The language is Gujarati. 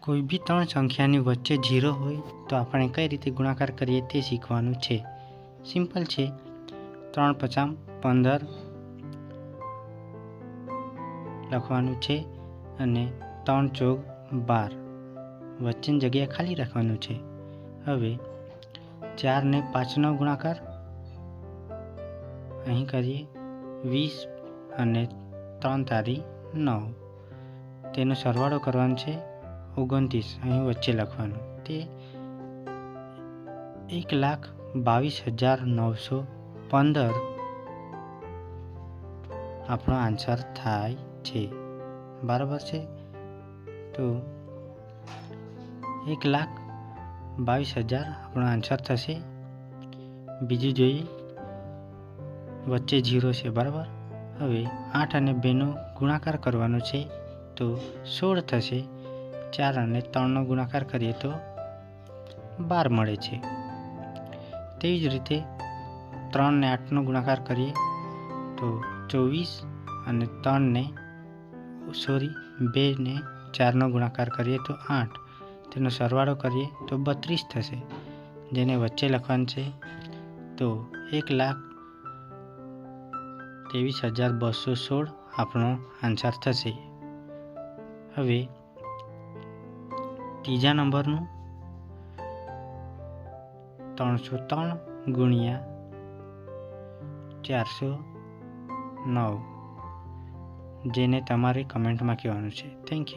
કોઈ બી ત્રણ સંખ્યાની વચ્ચે ઝીરો હોય તો આપણે કઈ રીતે ગુણાકાર કરીએ તે શીખવાનું છે. સિમ્પલ છે. ત્રણ પચામ પંદર લખવાનું છે અને ત્રણ ચોક બાર. વચ્ચેની જગ્યા ખાલી રાખવાનું છે. હવે ચાર ને પાંચનો ગુણાકાર અહીં કરીએ. વીસ અને ત્રણ તારી નવ. તેનો સરવાળો કરવાનો છે. ઓગણત્રીસ, અહીં વચ્ચે લખવાનું. તે એક લાખ બાવીસ હજાર નવસો પંદર આપણો આન્સર થાય છે. બરાબર છે? તો એક લાખ બાવીસ હજાર આપણો આન્સર થશે. બીજું જોઈએ. વચ્ચે ઝીરો છે, બરાબર? હવે આઠ અને બેનો ગુણાકાર કરવાનો છે તો સોળ થશે. ચાર અને ત્રણનો ગુણાકાર કરીએ તો બાર મળે છે. તેવી જ રીતે ત્રણ ને આઠનો ગુણાકાર કરીએ તો ચોવીસ અને ત્રણને સોરી, બે ને ચારનો ગુણાકાર કરીએ તો આઠ. તેનો સરવાળો કરીએ તો બત્રીસ થશે, જેને વચ્ચે લખવાનું છે તો એક લાખ ત્રેવીસ હજાર બસો સોળ આપણો આન્સર થશે. હવે ત્રીજા નંબરનું. ત્રણસો ત્રણ ગુણ્યા ચારસો નવ. જેને તમારે કમેન્ટમાં કહેવાનું છે. Thank you